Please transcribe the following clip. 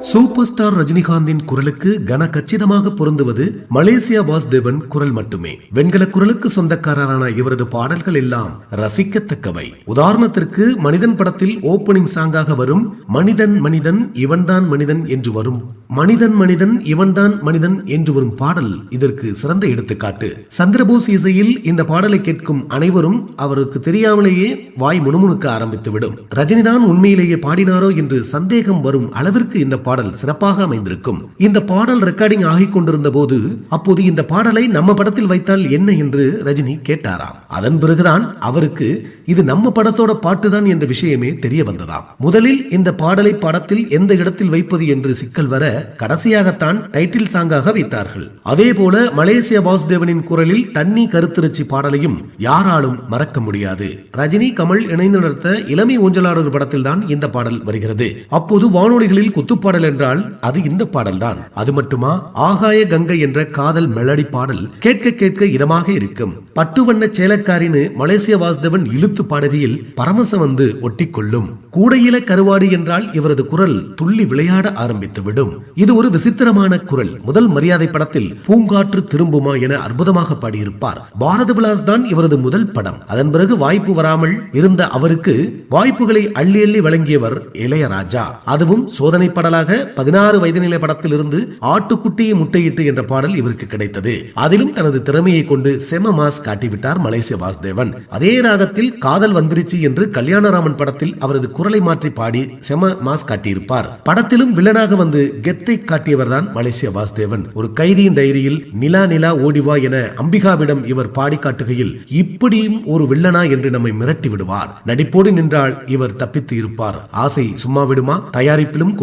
Super star ரஜினிகாந்தின் குரலுக்கு கன கச்சிதமாக பொருந்துவது மலேசியா வாசுதேவன் குரல் மட்டுமே. வெண்கல குரலுக்கு சொந்தக்காரரான இவரது பாடல்கள் எல்லாம் ரசிக்கத்தக்கவை. உதாரணத்திற்கு மனிதன் படத்தில் ஓபனிங் சாங்காக வரும் மனிதன் மனிதன் இவன்தான் மனிதன் என்று வரும் மனிதன் மனிதன் இவன்தான் மனிதன் என்று வரும் பாடல் இதற்கு சிறந்த எடுத்துக்காட்டு. சந்திரபோஸ் இசையில் இந்த பாடலை கேட்கும் அனைவரும் அவருக்கு தெரியாமலேயே வாய் முணுமுணுக்க ஆரம்பித்துவிடும். ரஜினிதான் உண்மையிலேயே பாடினாரோ என்று சந்தேகம் வரும் அளவிற்கு இந்த பாடல் சிறப்பாக அமைந்திருக்கும். இந்த பாடல் ரெக்கார்டிங் ஆகிக் கொண்டிருந்த போது அப்போது இந்த பாடலை நம்ம படத்தில் வைத்தால் என்ன என்று ரஜினி கேட்டாராம். அதன் பிறகுதான் அவருக்கு இது நம்ம படத்தோட பாட்டுதான் என்ற விஷயமே தெரிய வந்ததாம். முதலில் இந்த பாடலை படத்தில் எந்த இடத்தில் வைப்பது என்று சிக்கல் வர கடைசியாகத்தான் டைட்டில் சாங்காக வைத்தார்கள். அதே போல மலேசிய வாசுதேவனின் குரலில் தண்ணி கருத்திருச்சி பாடலையும் யாராலும் மறக்க முடியாது. ரஜினி கமல் இணைந்து நடத்த இளமை ஊஞ்சலாடர் படத்தில் தான் இந்த பாடல் வருகிறது. அப்போது வானொலிகளில் குத்துப்பாடல் பாடல் என்றால் அது இந்த பாடல்தான். அது மட்டுமா? ஆகாய கங்கை என்ற காதல் மெலடி பாடல் கேட்க கேட்க இதமாக இருக்கும். பட்டு வண்ண சேலக்காரின்னு மலேசிய வாசுதேவன் இழுத்து பாடுகையில் பரமச வந்து ஒட்டி கொள்ளும் கூடையில கருவாடு என்றால் இவரது குரல் துள்ளி விளையாட ஆரம்பித்து விடும் இது ஒரு விசித்திரமான குரல். முதல் மரியாதை படத்தில் பூங்காற்று திரும்புமா என அற்புதமாக பாடியிருப்பார். பாரத விலாஸ் தான் இவரது முதல் படம். அதன் பிறகு வாய்ப்பு வராமல் இருந்த அவருக்கு வாய்ப்புகளை அள்ளி அள்ளி வழங்கியவர் இளையராஜா. அதுவும் சோதனை படலாக பதினாறு வயது நிலை படத்தில் இருந்து ஆட்டுக்குட்டியை முட்டையிட்டு என்ற பாடல் இவருக்கு கிடைத்தது. அதிலும் தனது திறமையை கொண்டு செம மாஸ் காட்டிவிட்டார் மலேசிய வாசுதேவன். அதே ராகத்தில் காதல் வந்திருச்சு என்று கல்யாணராமன் படத்தில் அவரது குரலை மாற்றி பாடி செம மாஸ் காட்டியிருப்பார். படத்திலும் வில்லனாக வந்து கெத்தை காட்டியவர் தான் மலேசிய வாசுதேவன். ஒரு கைதியின் டைரியில் நிலா நிலா ஓடிவா என அம்பிகாவிடம் இவர் பாடி காட்டுகையில் இப்படியும் ஒரு வில்லனா என்று நம்மை மிரட்டி விடுவார். நடிப்போடு நின்றால் இவர் தப்பித்து இருப்பார். ஆசை சும்மா விடுமா? தயாரிப்பிலும்